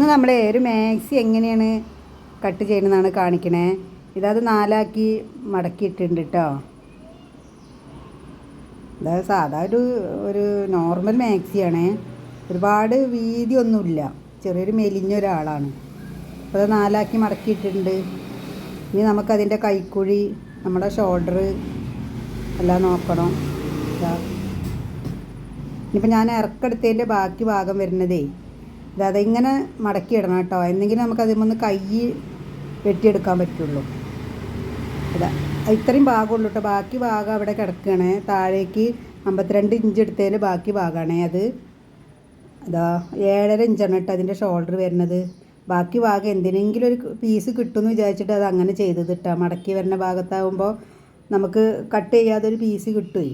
ഇന്ന് നമ്മൾ ഒരു മാക്സി എങ്ങനെയാണ് കട്ട് ചെയ്യണമെന്നാണ് കാണിക്കണേ. ഇതത് നാലാക്കി മടക്കിയിട്ടുണ്ട് കേട്ടോ അതായത് സാധാ ഒരു ഒരു നോർമൽ മാക്സിയാണേ. ഒരുപാട് വീതിയൊന്നുമില്ല ചെറിയൊരു മെലിഞ്ഞ ഒരാളാണ്. അപ്പോൾ അത് നാലാക്കി മടക്കിയിട്ടുണ്ട്. ഇനി നമുക്കതിന്റെ കൈക്കുഴി നമ്മുടെ ഷോൾഡർ എല്ലാം നോക്കണം. ഇനിയിപ്പോൾ ഞാൻ ഇറക്കെടുത്തതിന്റെ ബാക്കി ഭാഗം വരുന്നതേ. ഇത് ഇങ്ങനെ മടക്കി ഇടണം കേട്ടോ. എന്നെങ്കിലും നമുക്ക് അതിൽ കൈ വെട്ടിയെടുക്കാൻ പറ്റുള്ളൂ. അതാ ഇത്രയും ഭാഗമുള്ളൂ കേട്ടോ. ബാക്കി ഭാഗം അവിടെ കിടക്കുകയാണ്. താഴേക്ക് അമ്പത്തിരണ്ട് ഇഞ്ച് എടുത്തതിൽ ബാക്കി ഭാഗമാണ് അത്. അതാ ഏഴര ഇഞ്ചാണ് കേട്ടോ അതിന്റെ ഷോൾഡർ വരുന്നത്. ബാക്കി ഭാഗം എന്തിനെങ്കിലും ഒരു പീസ് കിട്ടുമെന്ന് വിചാരിച്ചിട്ട് അത് അങ്ങനെ ചെയ്തത് കേട്ടോ. മടക്കി വരുന്ന ഭാഗത്താകുമ്പോൾ നമുക്ക് കട്ട് ചെയ്യാതെ ഒരു പീസ് കിട്ടുമേ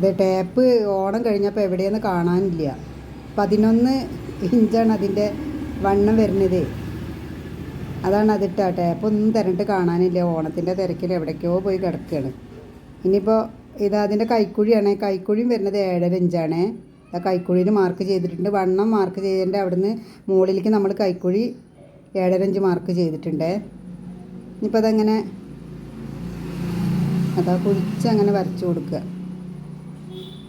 അതെ ടാപ്പ് ഓണം കഴിഞ്ഞപ്പോൾ എവിടെയെന്ന് കാണാനില്ല. പതിനൊന്ന് ഇഞ്ചാണ് അതിന്റെ വണ്ണം വരുന്നത്. അതാണ് അതിട്ട. ടാപ്പ് ഒന്നും തിരഞ്ഞിട്ട് കാണാനില്ല. ഓണത്തിന്റെ തിരക്കിൽ എവിടേക്കോ പോയി കിടക്കുകയാണ് ഇനിയിപ്പോൾ ഇത് അതിന്റെ കൈക്കുഴിയാണ്. കൈക്കുഴിയും വരുന്നത് ഏഴര ഇഞ്ചാണ്. ആ കൈക്കുഴിയിൽ മാർക്ക് ചെയ്തിട്ടുണ്ട്. വണ്ണം മാർക്ക് ചെയ്തതിന്റെ അവിടുന്ന് മുകളിലേക്ക് നമ്മൾ കൈക്കുഴി ഏഴര ഇഞ്ച് മാർക്ക് ചെയ്തിട്ടുണ്ട്. ഇനിയിപ്പോൾ അതങ്ങനെ അതാ കുഴിച്ച് അങ്ങനെ വരച്ചു കൊടുക്കുക.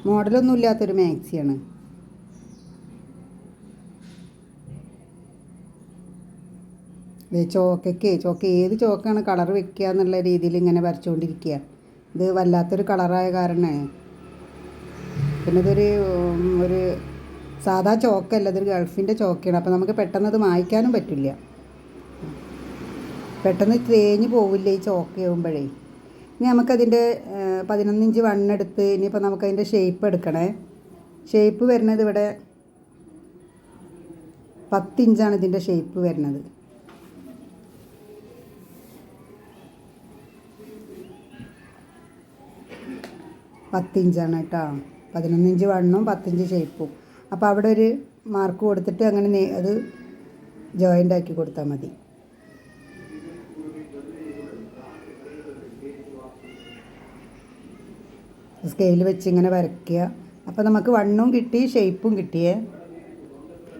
മോഡലൊന്നും ഇല്ലാത്തൊരു മാക്സിയാണ്. ചോക്കയ്ക്ക് ചോക്ക ഏത് ചോക്കാണ് കളർ വെക്കുക എന്നുള്ള രീതിയിൽ ഇങ്ങനെ വരച്ചുകൊണ്ടിരിക്കുക. ഇത് വല്ലാത്തൊരു കളറായ കാരണമാണ് പിന്നെ ഇതൊരു ഒരു സാധാ ചോക്കല്ല ഇതൊരു ഗൾഫിന്റെ ചോക്കയാണ്. അപ്പോൾ നമുക്ക് പെട്ടെന്ന് അത് മായ്ക്കാനും പറ്റില്ല. പെട്ടെന്ന് തേഞ്ഞ് പോവില്ല ഈ ചോക്കയാകുമ്പോഴേ ഇനി നമുക്കതിന്റെ പതിനൊന്നിഞ്ച് വണ്ണെടുത്ത് ഇനിയിപ്പോൾ നമുക്കതിന്റെ ഷേപ്പ് എടുക്കണേ. ഷേപ്പ് വരുന്നത് ഇവിടെ പത്തിഞ്ചാണ് ഇതിന്റെ ഷേപ്പ് വരുന്നത്. പത്തിഞ്ചാണ് കേട്ടോ. പതിനൊന്നിഞ്ച് വണ്ണും പത്തിഞ്ച് ഷേപ്പും അപ്പോൾ അവിടെ ഒരു മാർക്ക് കൊടുത്തിട്ട് അങ്ങനെ അത് ജോയിന്റ് ആക്കി കൊടുത്താൽ മതി. സ്കെയിൽ വെച്ച് ഇങ്ങനെ വരയ്ക്കുക. അപ്പോൾ നമുക്ക് വണ്ണും കിട്ടി ഷേപ്പും കിട്ടിയേ.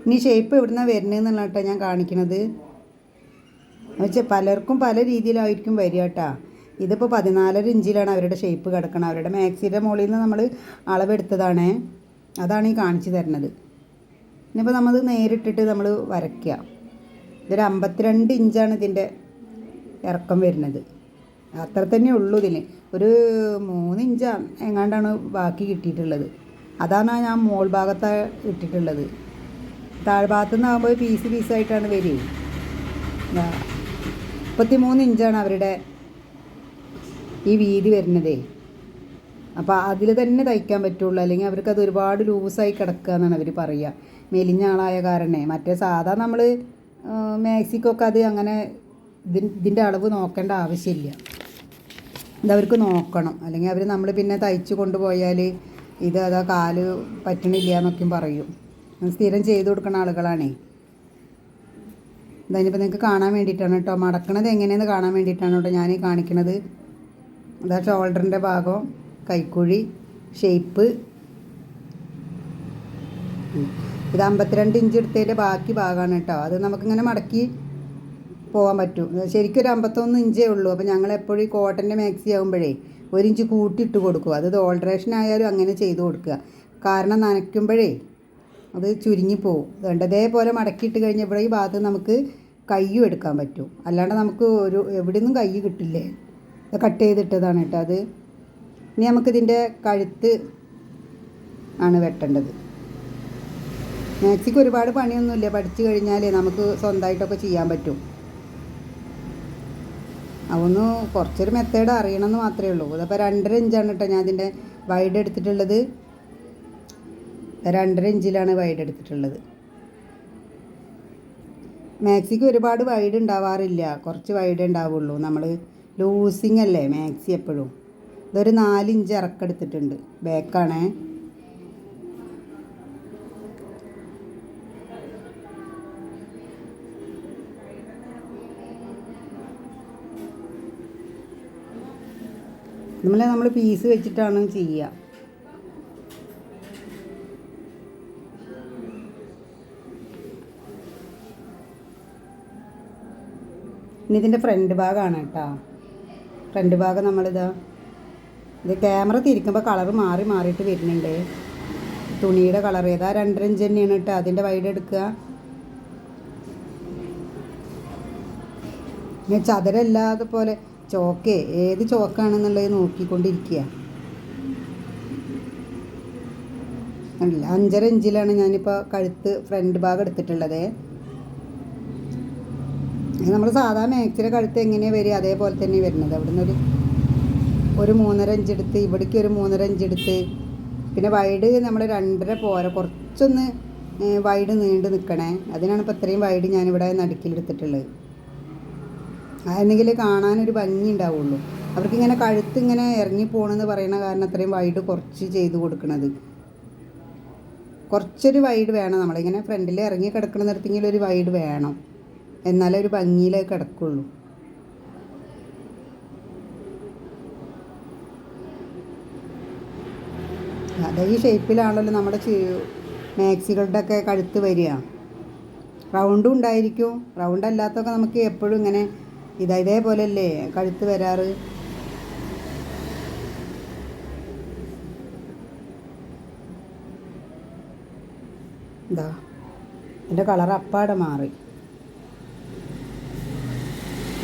ഇനി ഷേപ്പ് എവിടുന്നാണ് വരുന്നതെന്നുള്ള കേട്ടോ ഞാൻ കാണിക്കണത്. എന്നുവെച്ചാൽ പലർക്കും പല രീതിയിലായിരിക്കും വരിക കേട്ടോ. ഇതിപ്പോൾ പതിനാലര ഇഞ്ചിലാണ് അവരുടെ ഷേപ്പ് കിടക്കണം അവരുടെ മാക്സിയുടെ മുകളിൽ നിന്ന് നമ്മൾ അളവെടുത്തതാണ്. അതാണ് ഈ കാണിച്ചു തരുന്നത്. ഇനിയിപ്പോൾ നമ്മൾ നേരിട്ടിട്ട് നമ്മൾ വരയ്ക്കുക. ഇതൊരു അമ്പത്തിരണ്ട് ഇഞ്ചാണ് ഇതിന്റെ ഇറക്കം വരുന്നത്. അത്ര തന്നെ ഉള്ളൂ ഇതിന്. ഒരു മൂന്നിഞ്ച് എങ്ങാണ്ടാണ് ബാക്കി കിട്ടിയിട്ടുള്ളത്. അതാണ് ഞാൻ മോൾ ഭാഗത്ത് ഇട്ടിട്ടുള്ളത്. താഴ്ഭാഗത്തു നിന്നാകുമ്പോൾ പീസ് പീസായിട്ടാണ് വരിക മുപ്പത്തി മൂന്ന് ഇഞ്ചാണ് അവരുടെ ഈ വീതി വരുന്നതേ. അപ്പോൾ അതിൽ തന്നെ തയ്ക്കാൻ പറ്റുള്ളൂ. അല്ലെങ്കിൽ അവർക്ക് അത് ഒരുപാട് ലൂസായി കിടക്കുക എന്നാണ് അവർ പറയുക മെലിഞ്ഞ ആളായ കാരണേ. മറ്റേ സാധാ നമ്മൾ മാക്സിക്കൊക്കെ അത് അങ്ങനെ ഇതിൻ ഇതിന്റെ അളവ് നോക്കേണ്ട ആവശ്യമില്ല. ഇതവർക്ക് നോക്കണം. അല്ലെങ്കിൽ അവർ നമ്മൾ പിന്നെ തയ്ച്ച് കൊണ്ടുപോയാൽ ഇത് അതാ കാൽ പറ്റണില്ല എന്നൊക്കെയും പറയും. സ്ഥിരം ചെയ്ത് കൊടുക്കുന്ന ആളുകളാണേ. ഇതതിനിപ്പോൾ നിങ്ങൾക്ക് കാണാൻ വേണ്ടിയിട്ടാണ് കേട്ടോ. മടക്കണത് എങ്ങനെയെന്ന് കാണാൻ വേണ്ടിയിട്ടാണ് കേട്ടോ ഞാൻ കാണിക്കണത്. അതാ ഷോൾഡറിന്റെ ഭാഗം കൈക്കുഴി ഷേപ്പ് ഇത് അമ്പത്തിരണ്ട് ഇഞ്ച് എടുത്തതിന്റെ ബാക്കി ഭാഗമാണ് കേട്ടോ. അത് നമുക്കിങ്ങനെ മടക്കി പോകാൻ പറ്റും. ശരിക്കും ഒരു അമ്പത്തൊന്ന് ഇഞ്ചേ ഉള്ളൂ. അപ്പോൾ ഞങ്ങൾ എപ്പോഴും ഈ കോട്ടന്റെ മാക്സി ആകുമ്പോഴേ ഒരു ഇഞ്ച് കൂട്ടിയിട്ട് കൊടുക്കും. അത് ഓൾട്രേഷൻ ആയാലും അങ്ങനെ ചെയ്ത് കൊടുക്കുക. കാരണം നനയ്ക്കുമ്പോഴേ അത് ചുരുങ്ങി പോകും അതുകൊണ്ട് അതേപോലെ മടക്കിയിട്ട് കഴിഞ്ഞ ഇവിടെ ഈ ഭാഗത്ത് നമുക്ക് കയ്യും എടുക്കാൻ പറ്റും. അല്ലാണ്ട് നമുക്ക് ഒരു എവിടെ നിന്നും കൈ കിട്ടില്ലേ? ഇത് കട്ട് ചെയ്തിട്ടതാണ് കേട്ടോ അത്. ഇനി നമുക്കിതിന്റെ കഴുത്ത് ആണ് വെട്ടേണ്ടത്. മാക്സിക്ക് ഒരുപാട് പണിയൊന്നുമില്ല. പഠിച്ചു കഴിഞ്ഞാൽ നമുക്ക് സ്വന്തമായിട്ടൊക്കെ ചെയ്യാൻ പറ്റും. അതൊന്ന് കുറച്ചൊരു മെത്തേഡ് അറിയണമെന്ന് മാത്രമേ ഉള്ളൂ. അതപ്പോൾ രണ്ടര ഇഞ്ചാണ് കേട്ടോ ഞാൻ ഇതിന്റെ വൈഡ് എടുത്തിട്ടുള്ളത്. രണ്ടര ഇഞ്ചിലാണ് വൈഡ് എടുത്തിട്ടുള്ളത്. മാക്സിക്ക് ഒരുപാട് വൈഡ് ഉണ്ടാവാറില്ല. കുറച്ച് വൈഡ് ഉണ്ടാവുള്ളൂ. നമ്മൾ ലൂസിങ് അല്ലേ മാക്സി എപ്പോഴും. ഇതൊരു നാലിഞ്ച് ഇറക്കെടുത്തിട്ടുണ്ട്. ബാക്കാണേ നമ്മൾ നമ്മൾ പീസ് വെച്ചിട്ടാണ് ചെയ്യുക ഇനി ഇതിന്റെ ഫ്രണ്ട് ഭാഗമാണ് കേട്ടോ. ഫ്രണ്ട് ഭാഗം നമ്മളിതാ ഇത് ക്യാമറ തിരിക്കുമ്പോൾ കളർ മാറി മാറിയിട്ട് വരുന്നുണ്ട്. തുണിയുടെ കളർ ഏതാ രണ്ടര ഇഞ്ച് തന്നെയാണ് കേട്ടോ. അതിന്റെ വൈഡ് എടുക്കുക. ഇങ്ങനെ ചതുരല്ലാതെ പോലെ ചോക്കേ ഏത് ചോക്കാണെന്നുള്ളത് നോക്കിക്കൊണ്ടിരിക്കുക അല്ല അഞ്ചര ഇഞ്ചിലാണ് ഞാനിപ്പോൾ കഴുത്ത് ഫ്രണ്ട് ഭാഗം എടുത്തിട്ടുള്ളത്. നമ്മൾ സാധാ മാക്സിയുടെ കഴുത്ത് എങ്ങനെയാണ് വരിക? അതേപോലെ തന്നെ വരുന്നത്. അവിടെ നിന്നൊരു ഒരു മൂന്നര ഇഞ്ച് എടുത്ത് ഇവിടേക്ക് ഒരു മൂന്നര ഇഞ്ച് എടുത്ത്. പിന്നെ വൈഡ് നമ്മൾ രണ്ടര പോര കുറച്ചൊന്ന് വൈഡ് നീണ്ട് നിൽക്കണേ അതിനാണ് ഇപ്പോൾ ഇത്രയും വൈഡ് ഞാനിവിടെ നടുക്കിലെടുത്തിട്ടുള്ളത്. അതെന്നെങ്കിൽ കാണാനൊരു ഭംഗി ഉണ്ടാവുള്ളൂ. അവർക്കിങ്ങനെ കഴുത്ത് ഇങ്ങനെ ഇറങ്ങി പോകണമെന്ന് പറയുന്ന കാരണം അത്രയും വൈഡ് കുറച്ച് ചെയ്ത് കൊടുക്കണത്. കുറച്ചൊരു വൈഡ് വേണം നമ്മളിങ്ങനെ ഫ്രണ്ടിൽ ഇറങ്ങി കിടക്കുന്ന നിർത്തിയെങ്കിൽ ഒരു വൈഡ് വേണം. എന്നാലേ ഒരു ഭംഗിയിൽ കിടക്കുള്ളൂ. അതെ ഈ ഷേപ്പിലാണല്ലോ നമ്മുടെ മാക്സികളുടെ ഒക്കെ കഴുത്ത് വരിക. റൗണ്ടും ഉണ്ടായിരിക്കും. റൗണ്ട് അല്ലാത്തൊക്കെ നമുക്ക് എപ്പോഴും ഇങ്ങനെ ഇതാ ഇതേപോലല്ലേ കഴുത്ത് വരാറ്? എന്താ എന്റെ കളർ അപ്പാടെ മാറി.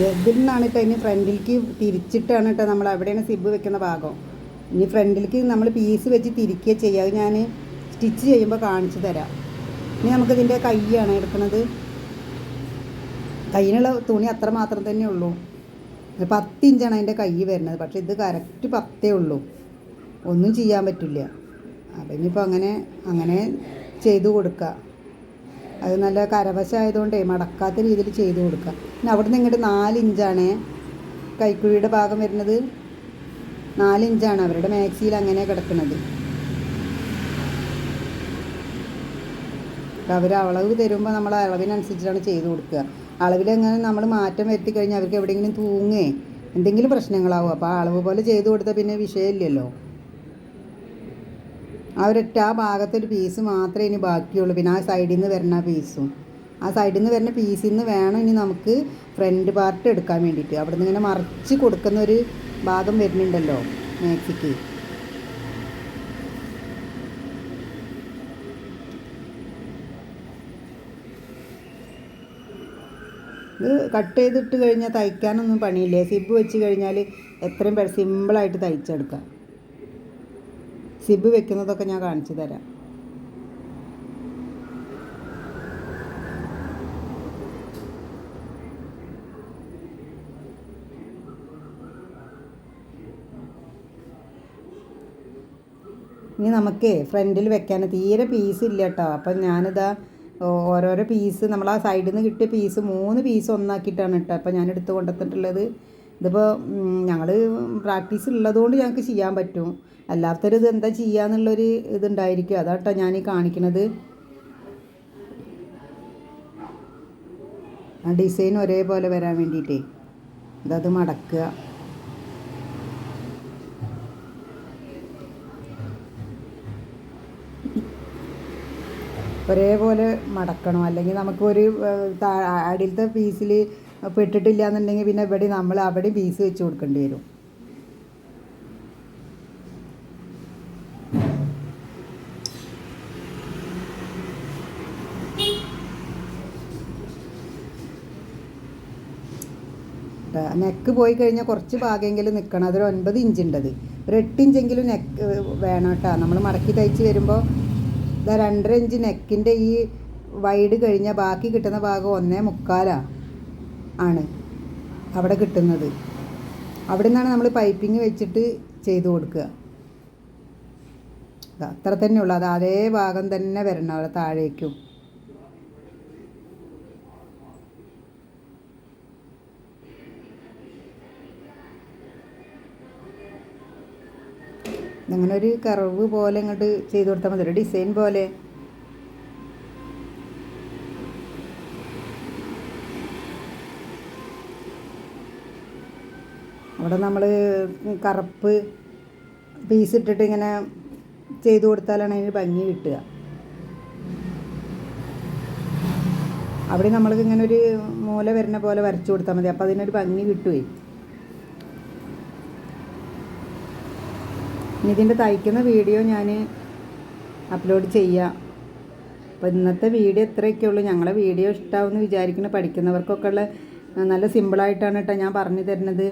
ഇതിൽ നിന്നാണ് ഇനി ഫ്രണ്ടിലേക്ക് തിരിച്ചിട്ടാണ് കേട്ടോ നമ്മൾ അവിടെയാണ് സിബ് വെക്കുന്ന ഭാഗം. ഇനി ഫ്രണ്ടിലേക്ക് നമ്മൾ പീസ് വെച്ച് തിരിക്കുക ചെയ്യുക ഞാൻ സ്റ്റിച്ച് ചെയ്യുമ്പോൾ കാണിച്ചു തരാം. ഇനി നമുക്കിതിന്റെ കൈയാണ് എടുക്കുന്നത്. കയ്യിനുള്ള തുണി അത്ര മാത്രം തന്നെ ഉള്ളൂ. ഒരു പത്ത് ഇഞ്ചാണ് അതിന്റെ കൈ വരുന്നത്. പക്ഷേ ഇത് കറക്റ്റ് പത്തേ ഉള്ളൂ. ഒന്നും ചെയ്യാൻ പറ്റില്ല. അപ്പം ഇനിയിപ്പോൾ അങ്ങനെ അങ്ങനെ ചെയ്തു കൊടുക്കുക. അത് നല്ല കരവശമായതുകൊണ്ടേ മടക്കാത്ത രീതിയിൽ ചെയ്തു കൊടുക്കുക. പിന്നെ അവിടെ നിന്ന് ഇങ്ങോട്ട് നാല് ഇഞ്ചാണ് കൈക്കുഴിയുടെ ഭാഗം വരുന്നത്. നാല് ഇഞ്ചാണ് അവരുടെ മാക്സിയിൽ അങ്ങനെ കിടക്കുന്നത്. അവർ അളവ് തരുമ്പോൾ നമ്മൾ അളവിനനുസരിച്ചിട്ടാണ് ചെയ്തു കൊടുക്കുക. അളവിലെങ്ങനെ നമ്മൾ മാറ്റം വരുത്തി കഴിഞ്ഞാൽ അവർക്ക് എവിടെയെങ്കിലും തൂങ്ങേ എന്തെങ്കിലും പ്രശ്നങ്ങളാവും? അപ്പോൾ ആ അളവ് പോലെ ചെയ്ത് കൊടുത്താൽ പിന്നെ വിഷയമില്ലല്ലോ. ആ ഒരൊറ്റ ആ ഭാഗത്തൊരു പീസ് മാത്രമേ ഇനി ബാക്കിയുള്ളൂ. പിന്നെ ആ സൈഡിൽ നിന്ന് വരുന്ന പീസും ആ സൈഡിൽ നിന്ന് വരുന്ന പീസിൽ നിന്ന് വേണം ഇനി നമുക്ക് ഫ്രണ്ട് പാർട്ട് എടുക്കാൻ വേണ്ടിയിട്ട്. അവിടെ നിന്ന് ഇങ്ങനെ മറിച്ച് കൊടുക്കുന്ന ഒരു ഭാഗം വരുന്നുണ്ടല്ലോ മാക്സിക്ക് ഇത് കട്ട് ചെയ്തിട്ട് കഴിഞ്ഞാൽ തയ്ക്കാനൊന്നും പണിയില്ല? സിബ് വെച്ച് കഴിഞ്ഞാൽ എത്രയും സിമ്പിളായിട്ട് തയ്ച്ചെടുക്കാം. സിബ് വെക്കുന്നതൊക്കെ ഞാൻ കാണിച്ചു തരാം. ഇനി നമുക്ക് ഫ്രണ്ടിൽ വെക്കാൻ തീരെ പീസ് ഇല്ല കേട്ടോ. അപ്പം ഞാനിതാ ഓരോരോ പീസ് നമ്മൾ ആ സൈഡിൽ നിന്ന് കിട്ടിയ പീസ് മൂന്ന് പീസ് ഒന്നാക്കിയിട്ടാണ് കേട്ടോ. അപ്പം ഞാൻ എടുത്ത് കൊണ്ടുവന്നിട്ടുള്ളത്. ഇതിപ്പോൾ ഞങ്ങൾ പ്രാക്ടീസ് ഉള്ളതുകൊണ്ട് ഞങ്ങൾക്ക് ചെയ്യാൻ പറ്റും. അല്ലാത്തൊരു ഇത് എന്താ ചെയ്യാന്നുള്ളൊരു ഇതുണ്ടായിരിക്കും. അതാട്ടോ ഞാൻ ഈ കാണിക്കണത്. ആ ഡിസൈൻ ഒരേപോലെ വരാൻ വേണ്ടിയിട്ടേ. ഇതത് മടക്കുക. ഒരേപോലെ മടക്കണം. അല്ലെങ്കിൽ നമുക്കൊരു അടിയിലത്തെ പീസിൽ പെട്ടിട്ടില്ല എന്നുണ്ടെങ്കിൽ പിന്നെ ഇവിടെ നമ്മൾ അവിടെ പീസ് വെച്ച് കൊടുക്കേണ്ടി വരും. നെക്ക് പോയി കഴിഞ്ഞാൽ കുറച്ച് ഭാഗമെങ്കിലും നിൽക്കണം അതൊരു ഒൻപത് ഇഞ്ച് ഉണ്ടത്. ഒരു എട്ട് ഇഞ്ചെങ്കിലും നെക്ക് വേണം കേട്ടോ നമ്മൾ മടക്കി തയ്ച്ച് വരുമ്പോൾ ഇതാ രണ്ടര ഇഞ്ച് നെക്കിന്റെ ഈ വൈഡ് കഴിഞ്ഞ ബാക്കി കിട്ടുന്ന ഭാഗം ഒന്നേ മുക്കാലാ ആണ് അവിടെ കിട്ടുന്നത്. അവിടെ നിന്നാണ് നമ്മൾ പൈപ്പിംഗ് വെച്ചിട്ട് ചെയ്ത് കൊടുക്കുക. അത്ര തന്നെ ഉള്ളു. അത് അതേ ഭാഗം തന്നെ വരണം. അവിടെ താഴേക്കും. അങ്ങനെ ഒരു കറവ് പോലെ ഇങ്ങോട്ട് ചെയ്ത് കൊടുത്താൽ മതി. ഡിസൈൻ പോലെ. അവിടെ നമ്മൾ കറുപ്പ് പീസ് ഇട്ടിട്ട് ഇങ്ങനെ ചെയ്ത് കൊടുത്താലാണ് അതിന് ഭംഗി കിട്ടുക. അവിടെ നമ്മൾക്ക് ഇങ്ങനെ ഒരു മൂല വരുന്ന പോലെ വരച്ചു കൊടുത്താൽ മതി. അപ്പോൾ അതിനൊരു ഭംഗി കിട്ടുമേ ഇനി ഇതിന്റെ തയ്ക്കുന്ന വീഡിയോ ഞാൻ അപ്ലോഡ് ചെയ്യാം. അപ്പോൾ ഇന്നത്തെ വീഡിയോ ഇത്രയൊക്കെ ഉള്ളൂ ഞങ്ങളെ വീഡിയോ ഇഷ്ടമാവുമെന്ന് വിചാരിക്കുന്ന. പഠിക്കുന്നവർക്കൊക്കെ ഉള്ള നല്ല സിമ്പിളായിട്ടാണ് കേട്ടോ ഞാൻ പറഞ്ഞു തരുന്നത്.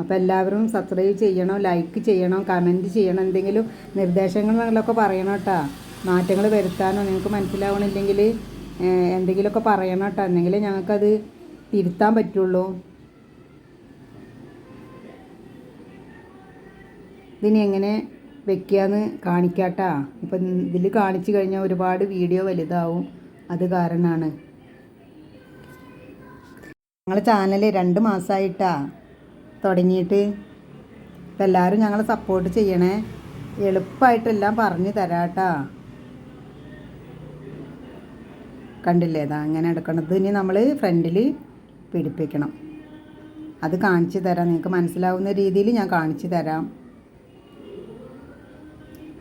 അപ്പോൾ എല്ലാവരും സബ്സ്ക്രൈബ് ചെയ്യണം ലൈക്ക് ചെയ്യണം കമന്റ് ചെയ്യണം എന്തെങ്കിലും നിർദ്ദേശങ്ങൾ നിങ്ങളൊക്കെ പറയണം കേട്ടോ. മാറ്റങ്ങൾ വരുത്താനോ നിങ്ങൾക്ക് മനസ്സിലാവണില്ലെങ്കിൽ എന്തെങ്കിലുമൊക്കെ പറയണം കേട്ടോ. എന്നെങ്കിലേ ഞങ്ങൾക്കത് തിരുത്താൻ പറ്റുള്ളൂ. ഇതിനി എങ്ങനെ വെക്കുകയെന്ന് കാണിക്കാട്ടാ. ഇപ്പം ഇതിൽ കാണിച്ചു കഴിഞ്ഞാൽ ഒരുപാട് വീഡിയോ വലുതാവും. അത് കാരണമാണ് ഞങ്ങളെ ചാനൽ രണ്ട് മാസമായിട്ടാ തുടങ്ങിയിട്ട്. അപ്പം എല്ലാവരും ഞങ്ങളെ സപ്പോർട്ട് ചെയ്യണേ. എളുപ്പമായിട്ടെല്ലാം പറഞ്ഞു തരാട്ടാ. കണ്ടില്ലേ? ഇതാ അങ്ങനെ എടുക്കണത്. ഇനി നമ്മൾ ഫ്രണ്ടിൽ പിടിപ്പിക്കണം. അത് കാണിച്ചു തരാം. നിങ്ങൾക്ക് മനസ്സിലാവുന്ന രീതിയിൽ ഞാൻ കാണിച്ചു തരാം.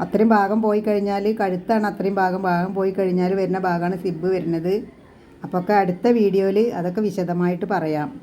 അത്രയും ഭാഗം പോയി കഴിഞ്ഞാൽ കഴുത്താണ് അത്രയും ഭാഗം ഭാഗം പോയി കഴിഞ്ഞാൽ വരുന്ന ഭാഗമാണ് സിബ് വരുന്നത്. അപ്പോൾ ഒക്കെ അടുത്ത വീഡിയോയിൽ അതൊക്കെ വിശദമായിട്ട് പറയാം.